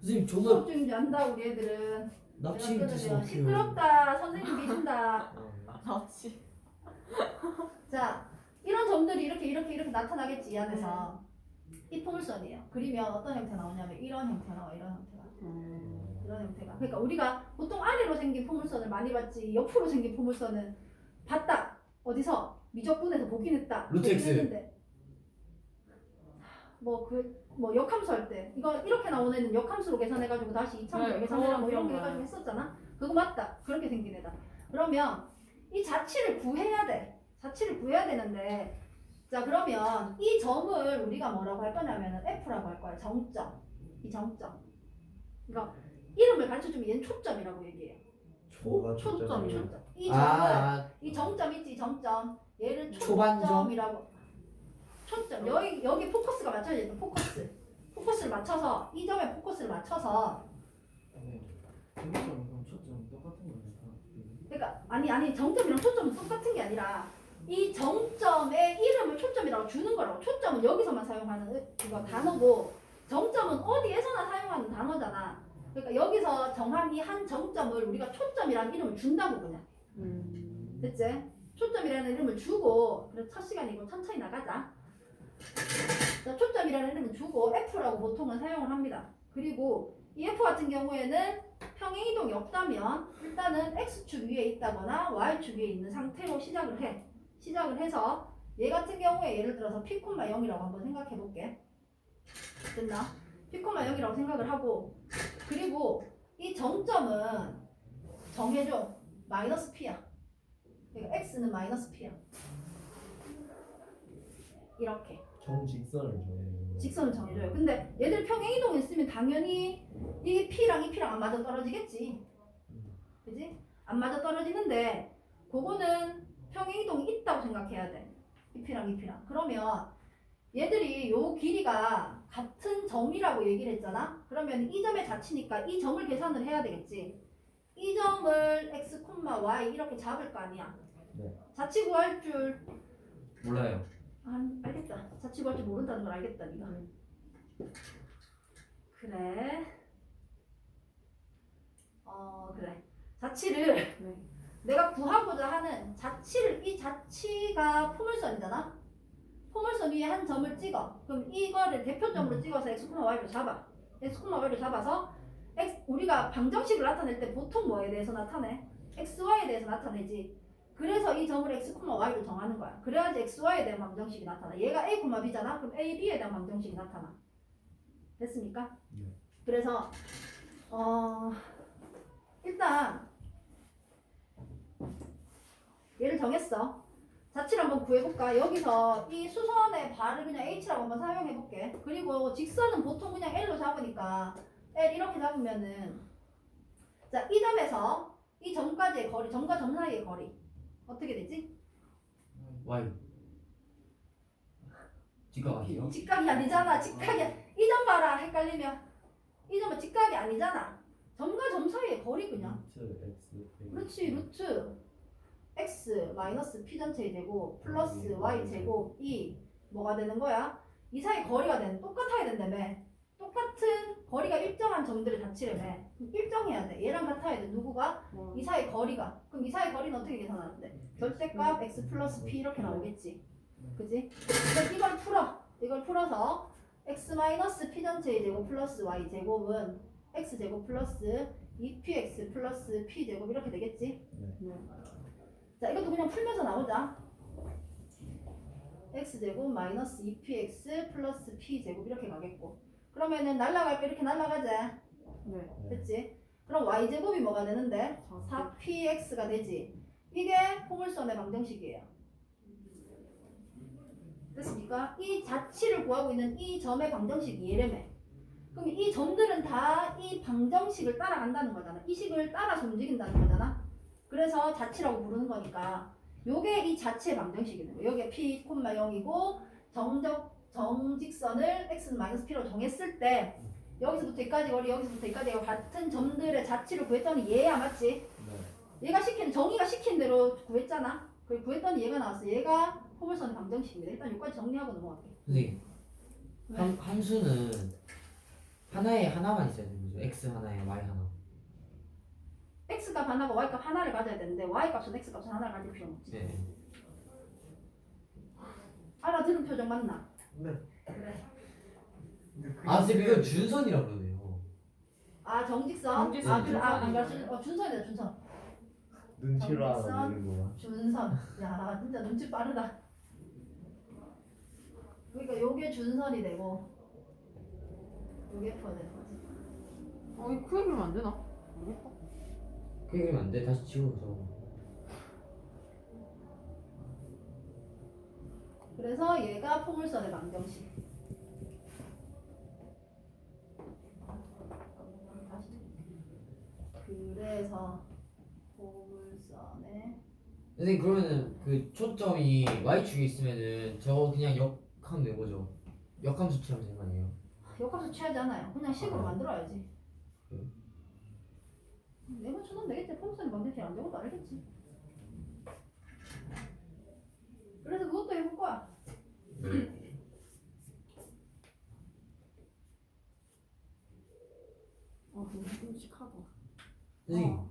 선생님 저거 수업 중인지 안다 우리 애들은. 납치 내가 뜻이 끊으면 시끄럽다. 선생님 미신다. 납치. 자, 이런 점들이 이렇게 이렇게 이렇게 나타나겠지 이 안에서. 이 포물선이에요. 그리면 어떤 형태 나오냐면 이런 형태 나와. 이런 형태가. 음. 이런 형태가. 그러니까 우리가 보통 아래로 생긴 포물선을 많이 봤지 옆으로 생긴 포물선은 봤다. 어디서? 미적분에서 보긴 했다. 루텍스. 했는데. 뭐 그 뭐 역함수 할 때 이거 이렇게 나오는 애는 역함수로 계산해가지고 다시 이차함수 네, 계산해라 뭐 이런 그런 거. 해가지고 했었잖아. 그거 맞다. 그렇게 생긴 애다. 그러면 이 자치를 구해야 돼. 자치를 구해야 되는데 자 그러면 이 점을 우리가 뭐라고 할 거냐면은 F라고 할 거야. 정점. 이 정점. 그러니까 이름을 가르쳐주면 얘는 초점이라고 얘기해요. 뭐가 초점이요? 초점이에요? 초점. 이 점을 아, 이 정점 있지 정점. 얘를 초반점? 초점이라고. 초점. 여기 여기 포커스가 맞춰져 있는 포커스. 포커스를 맞춰서 이 점에 포커스를 맞춰서 그럼 초점 똑같은 거예요. 그러니까 아니 아니 정점이랑 초점은 똑같은 게 아니라 이 정점의 이름을 초점이라고 주는 거라고. 초점은 여기서만 사용하는 의- 그거 단어고 정점은 어디에서나 사용하는 단어잖아. 그러니까 여기서 정한 이 한 정점을 우리가 초점이라는 이름을 준다고 그냥. 음. 됐지? 초점이라는 이름을 주고 그래 첫 시간이고 천천히 나가자. 자, 초점이라는 이름을 주고 F라고 보통은 사용을 합니다. 그리고 이 F 같은 경우에는 평행 이동이 없다면 일단은 X축 위에 있다거나 Y축 위에 있는 상태로 시작을 해. 시작을 해서 얘 같은 경우에 예를 들어서 P, 0이라고 한번 생각해 볼게. 됐나? P, 0이라고 생각을 하고 그리고 이 정점은 정해줘. 마이너스 P야. 그러니까 x는 마이너스 p야. 이렇게 정직선을 정해요. 직선을 정해줘요. 근데 얘들 평행 이동했으면 당연히 이 p랑 이 p랑 안 맞아 떨어지겠지. 그지? 안 맞아 떨어지는데 그거는 평행 이동이 있다고 생각해야 돼. 이 p랑 이 p랑. 그러면 얘들이 요 길이가 같은 점이라고 얘기를 했잖아. 그러면 이 점의 자치니까 이 점을 계산을 해야 되겠지. 이 점을 x, y 이렇게 잡을 거 아니야. 네. 자치 구할 줄 몰라요. 아, 알겠다. 구할 줄 모른다는 걸 알겠다, 네가. 그래. 어, 그래. 자치를 네. 내가 구하고자 하는 자치를 이 자치가 포물선이잖아. 포물선 위에 한 점을 찍어. 그럼 이거를 대표점으로 찍어서 x, y를 잡아. x, y를 잡아서 x 우리가 방정식을 나타낼 때 보통 뭐에 대해서 나타내? x, y에 대해서 나타내지. 그래서 이 점을 x, y로 정하는 거야. 그래야지 x, y에 대한 방정식이 나타나. 얘가 a, b잖아. 그럼 a, b에 대한 방정식이 나타나. 됐습니까? 네. 그래서 어 일단 얘를 정했어. 자치를 한번 구해볼까? 여기서 이 수선의 발을 그냥 H라고 한번 사용해볼게. 그리고 직선은 보통 그냥 L로 잡으니까 L 이렇게 잡으면은 자, 이 점에서 이 점까지의 거리, 점과 점 사이의 거리 어떻게 되지? Y. 직각 아니에요? 직각이 아니잖아. 직각이 이 점 봐라. 헷갈리면 이 점은 직각이 아니잖아. 점과 점 사이의 거리 그냥. 루트 x 빼기 그렇지 루트 x 마이너스 p 전체의 제곱 플러스 음. y 제곱 이 뭐가 되는 거야? 이 사이 거리가 되는 똑같아야 된다며 똑같은 거리가 일정한 점들을 자치려며 일정해야 돼 얘랑 같아야 돼 누구가? 뭐. 이 사이 거리가 그럼 이 사이 거리는 어떻게 계산하는데? 절대값 x 플러스 p 이렇게 나오겠지 그지? 그럼 이걸 풀어 이걸 풀어서 x 마이너스 p 전체의 제곱 플러스 y 제곱은 x 제곱 플러스 2px 플러스 p 제곱 이렇게 되겠지? 네. 자 이것도 그냥 풀면서 나오자. x 제곱 마이너스 2px 플러스 p 제곱 이렇게 가겠고. 그러면은 날라갈 거 이렇게 날라가자. 네. 됐지? 그럼 y 제곱이 뭐가 되는데? 4px가 되지. 이게 포물선의 방정식이에요. 됐습니까? 이 자치를 구하고 있는 이 점의 방정식이 얘래매. 그럼 이 점들은 다 이 방정식을 따라간다는 거잖아. 이 식을 따라서 움직인다는 거잖아. 그래서 자치라고 부르는 거니까 요게 이 자치의 방정식이는 거예요. 여기에 p, 0이고 정적 정직선을 x는 마이너스 p로 정했을 때 여기서부터 여기까지 거리 여기서부터 여기까지 같은 점들의 자치를 구했더니 얘야 맞지? 네. 얘가 시킨 정의가 시킨 대로 구했잖아. 그 구했더니 얘가 나왔어. 얘가 포물선의 방정식입니다. 일단 여기까지 정리하고 넘어갈게. 선생님. 왜? 함, 함수는 하나에 하나만 있어야 되는 거죠. x 하나에 y 하나. x값 하나가 y값 하나를 가져야 되는데 y값은 x값은 하나를 가질 필요는 없지. 네. 알아들은 표정 맞나? 네. 그래. 아 선생님 이거 준선이라 그러네요. 아 정직선? 정직선, 아, 그래, 아, 안 준선이에요. 가르쳐. 어, 준선이다 준선. 눈치로 정직선. 준선. 야 진짜 눈치 빠르다. 그러니까 요게 준선이 되고 요게 F가 되는 거지. 어, 이거 크게 그리면 안 되나? 모르겠다. 그게 그러면 안 돼. 다시 지워서. 그래서 얘가 포물선의. 다시. 그래서 포물선의 선생님 그러면은 그 초점이 y축에 있으면은 저거 그냥 되는 거죠. 역함수 취하면 되는 거 아니에요? 역학수 취하지 않아요. 그냥 식으로 아. 만들어야지. 그래요? 내가 쳐놓으면 되겠지. 포물선의 방정식 안 되고도 알겠지. 그래서 그것도 해볼 거야. 어, 너무 끔찍하다. 선생님 어.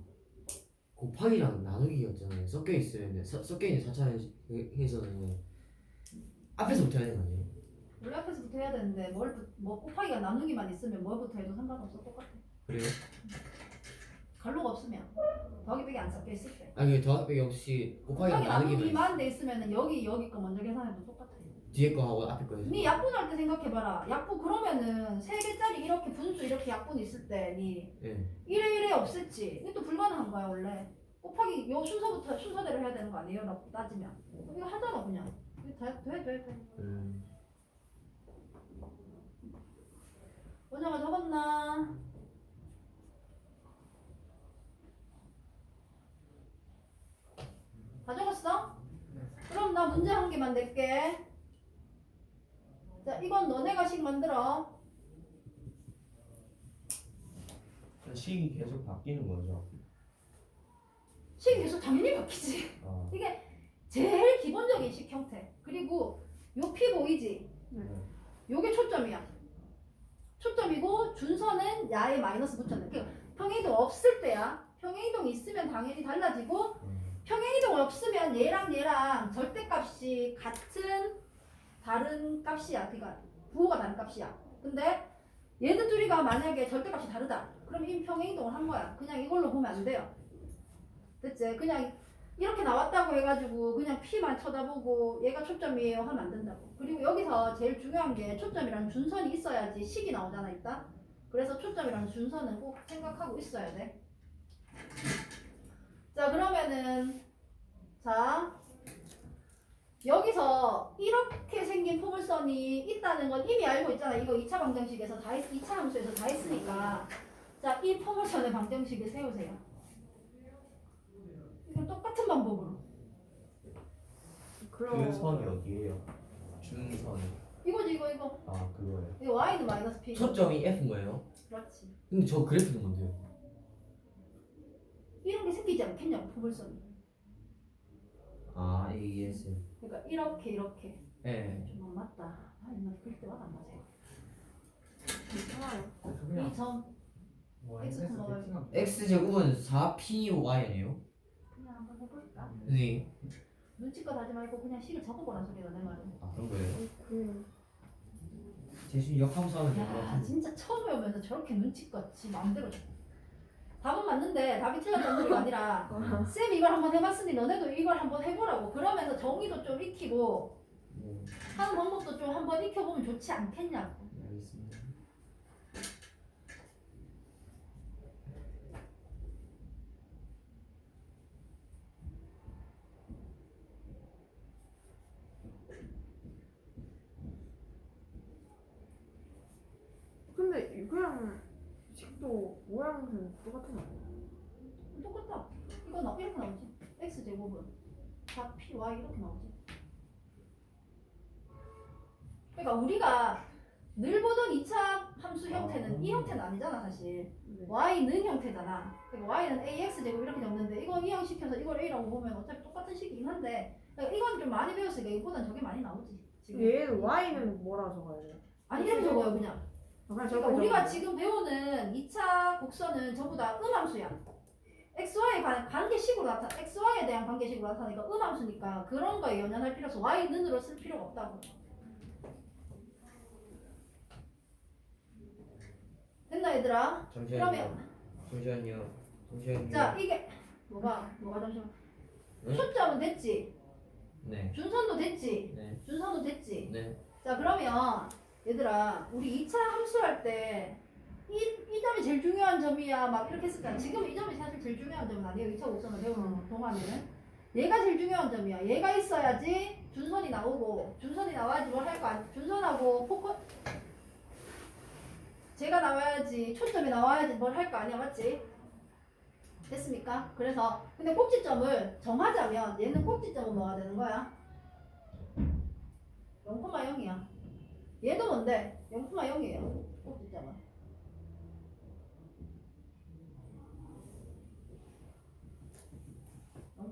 곱하기랑 나누기였잖아요. 섞여 있으면 서, 섞여 있는 4차 해서는 앞에서부터 해야 되는 거 아니에요? 원래 앞에서부터 해야 되는데 뭘, 부- 뭐 곱하기가 나누기만 있으면 뭘부터 해도 상관없어. 똑같아. 그래요? 갈로가 없으면 더하기 빼기 안 섞여 있을 때. 아니 더하기 없이 곱하기 나누기만 나누기만 돼 있으면 여기 여기 거 먼저 계산해도 똑같아. 뒤에 거 하고 앞에 거니 약분할 때 생각해봐라. 약분 그러면은 세 개짜리 이렇게 분수 이렇게 약분 있을 때니 네. 1에 1에 없앴지. 이것도 불가능한 거야 원래. 곱하기 요 순서부터 순서대로 해야 되는 거 아니에요? 나 따지면. 이거 하잖아 그냥. 이거 다 돼, 돼, 돼. 음. 원장아 적었나? 다 적었어? 그럼 나 문제 한 개만 낼게. 자, 이건 너네가 식 만들어. 식이 계속 바뀌는 거죠. 식 계속 당연히 바뀌지. 아, 이게 제일 기본적인 식 형태. 그리고 요 P 보이지? 네. 요게 초점이야. 초점이고 준선은 야에 마이너스 붙였네. 그러니까 평행이동 없을 때야. 평행이동 있으면 당연히 달라지고 음. 평행이동 없으면 얘랑 얘랑 절대값이 같은 다른 값이야. 그러니까 부호가 다른 값이야. 근데 얘들 둘이가 만약에 절대값이 다르다. 그럼 이 평행이동을 한 거야. 그냥 이걸로 보면 안 돼요. 됐지? 그냥 이렇게 나왔다고 해가지고 그냥 P만 쳐다보고 얘가 초점이에요 하면 안 된다고. 그리고 여기서 제일 중요한 게 초점이랑 준선이 있어야지 식이 나오잖아 일단. 그래서 초점이랑 준선은 꼭 생각하고 있어야 돼. 자 그러면은 자 여기서 이렇게 생긴 포물선이 있다는 건 이미 알고 있잖아. 이거 2차 방정식에서 다 했, 2차 함수에서 다 했으니까 자 이 포물선의 방정식을 세우세요. 이건 똑같은 방법으로. 그럼. 그 선이 어디예요? 준선이. 이거지 이거 이거. 아 그거예요. 이거 y는 마이너스 p. 초점이 F인 거예요? 그렇지. 근데 저 그래프는 뭔데요? 이런 게 생기지 않겠냐고 포물선이. 아 AES 그러니까 이렇게 이렇게. 네좀안 맞다. 아 이거 그럴 때마다 안 맞아요. 괜찮아요. 그래서 그냥 이점 뭐 X X 먹어요. X나 X제곱은 4PY 아니에요? 그냥 한번 해볼까? 선생님 눈치껏 하지 말고 그냥 식을 적어보란 소리다 내 말은. 아 그런 거예요? 그, 대신 역함수 하면 될것 야 같은데 진짜 처음 배우면서 저렇게 눈치껏 지 마음대로 적어. 답은 맞는데 답이 틀렸다는 소리가 아니라 쌤 이걸 한번 해봤으니 너네도 이걸 한번 해보라고. 그러면서 정의도 좀 익히고 네 하는 방법도 좀 한번 익혀보면 좋지 않겠냐고 네, 알겠습니다 근데 그냥 식도 모양은 똑같은 거 아니야? 똑같다 이거 나 이렇게 나오지 x 제곱은 4py 이렇게 나오지 그러니까 우리가 늘 보던 2차 함수 형태는 이 형태는 아니잖아 사실 네. y는 형태잖아. 그러니까 y는 ax 제곱 이렇게 적는데 이거 이항시켜서 이걸 a라고 보면 어차피 똑같은 식이긴 한데 그러니까 이건 좀 많이 배웠으니까 이거보단 저게 많이 나오지. 지금. 얘는 Y는 뭐라 적어야 돼요? 아니 이렇게 적어요 그냥. 그러니까 우리가 지금 배우는 2차 곡선은 전부 다 음함수야. Xy에 관한 관계식으로 나타, xy에 대한 관계식으로 나타나니까 음함수니까 그런 거에 연연할 필요 없어. y는으로 쓸 필요가 없다고. 됐나 얘들아? 잠시만요. 그러면 잠시만요. 잠시만요. 자 이게 뭐가 뭐가 잠시만. 응? 초점은 됐지. 네. 준선도 됐지. 네. 준선도 됐지. 네. 자 그러면 얘들아 우리 2차 함수 할 때 이 점이 제일 중요한 점이야 막 이렇게 했었잖아 지금 이 점이 사실 제일 중요한 점은 아니에요 2차 곡선을 배우는 동안에는 얘가 제일 중요한 점이야 얘가 있어야지 준선이 나오고 준선이 나와야지 뭘 할 거 아니 준선하고 포커 제가 나와야지 초점이 나와야지 뭘 할 거 아니야 맞지? 됐습니까? 그래서 근데 꼭지점을 정하자면 얘는 꼭지점은 뭐가 되는 거야? 0,0이야. 얘도 뭔데? 0,0이에요. 꼭지점은.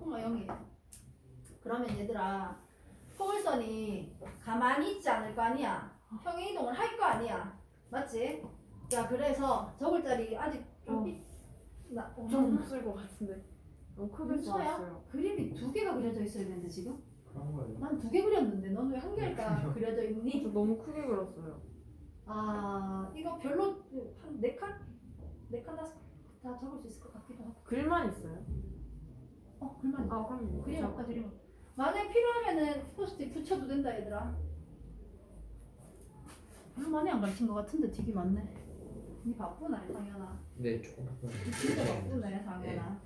영이에요 그러면 얘들아, 포물선이 가만히 있지 않을 거 아니야. 평행 이동을 할 거 아니야. 맞지? 자, 그래서 적을 자리 아직 좀, 어. 있- 나, 어, 좀 없을 것 같은데. 너무 크게 문서야? 써놨어요. 그림이 두 개가 그려져 있어야 되는데 지금? 그런 거예요. 난 두 개 그렸는데 넌 왜 한 개일까 그려져 있니? 저 너무 크게 그렸어요. 아 이거 별로 한 네 칸? 네 칸 다섯 다 적을 수 있을 것 같기도 하고 글만 있어요? 어 글만 아 그럼 그림 없까 그림 만약에 필요하면은 포스트잇 붙여도 된다 얘들아. 별로 많이 안 가르친 것 같은데 되게 많네. 니 바쁘나 상현아 네, 조금 바꿔요. 니 진짜 바쁘네 상현아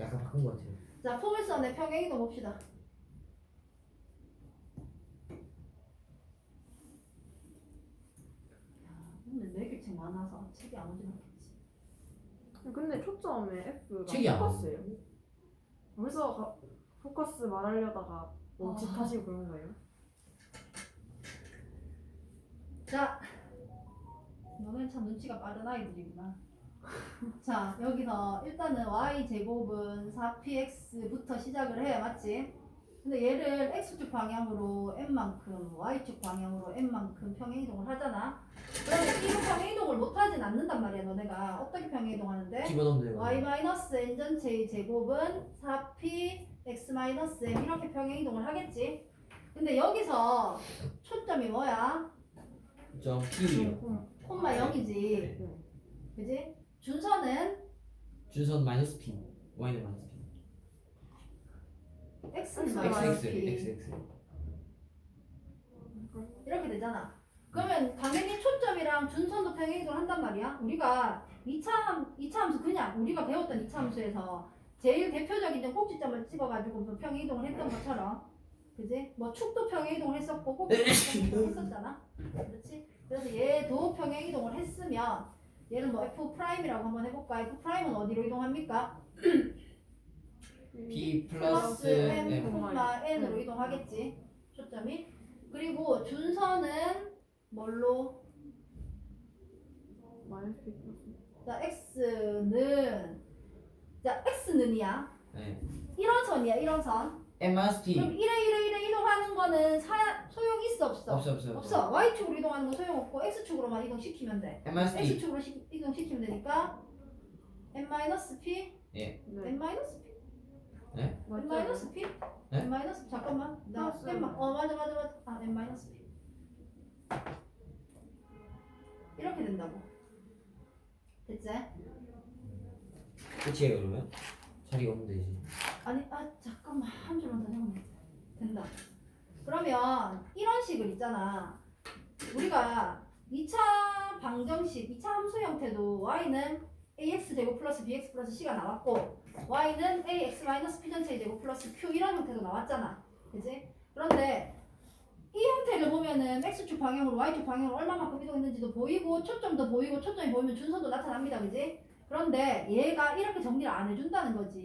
약간 바꾼 것 같아요. 자 포물선의 평행이동 봅시다. 야, 오늘 내길책 많아서 책이 안 오진 않겠지. 근데 초점에 F가 책이 안 포커스예요. 그래서 가, 포커스 말하려다가 멈칫하시고 그런 거예요? 자, 너는 참 눈치가 빠른 아이들이구나. 자, 여기서 일단은 y 제곱은 4px부터 시작을 해, 맞지? 근데 얘를 x축 방향으로 n만큼, y축 방향으로 n만큼 평행 이동을 하잖아. 그러면 이 평행 이동을 못 하진 않는단 말이야, 너네가. 어떻게 평행 이동하는데? 집어넣으면 y 마이너스 n 전체의 제곱은 4p x 마이너스 m 이렇게 평행 이동을 하겠지. 근데 여기서 초점이 뭐야? 점 P 콤마 0이지. 네. 그지? 준선은 준선 마이너스 P Y는 마이너스 P X, X X X 이렇게 되잖아. 그러면 당연히 초점이랑 준선도 평행이동을 한단 말이야. 우리가 2차 함, 2차 함수 그냥 우리가 배웠던 2차 함수에서 제일 대표적인 좀 꼭지점을 찍어가지고 그 평행이동을 했던 것처럼 그지? 뭐 축도 평행이동을 했었고 꼭지점 평행이동을 했었잖아. 그렇지? 그래서 얘도 평행이동을 했으면 얘는 뭐 f 프라임이라고 한번 해볼까? f 프라임은 어디로 이동합니까? P 플러스 플러스 m 콤마 n으로 네. 이동하겠지. 초점이. 그리고 준선은 뭘로. 자 x는 자 x는이야. 네. 일원선이야 일원선. M 마이너스 그럼 이래 이래 이래 이동하는 거는 사, 소용 있어 없어? 없어 없어 없어. y축으로 이동하는 거 소용 없고 x축으로만 이동시키면 돼. M 마이너스 x축으로 시, 이동시키면 되니까 n 마이너스 p 네. n 마이너스 p n 맞죠? 마이너스 p 네? n 마이너스 잠깐만 나 플러스. n 마, 어 맞아 맞아 맞아 아 n 마이너스 p 이렇게 된다고 됐지? 끝이에요 그러면? 자리가 없는데 이제 아니 아 잠깐만 한 줄만 더 적으면 돼. 된다 그러면 이런 식을 있잖아 우리가 2차 방정식 2차 함수 형태도 y는 ax 제곱 플러스 bx 플러스 c가 나왔고 y는 ax 마이너스 p 전체의 제곱 플러스 q 이런 형태도 나왔잖아 그지? 그런데 이 형태를 보면은 x축 방향으로 y축 방향으로 얼마만큼 이동했는지도 보이고 초점도 보이고 초점이 보이면 준선도 나타납니다 그지? 그런데 얘가 이렇게 정리를 안 해준다는 거지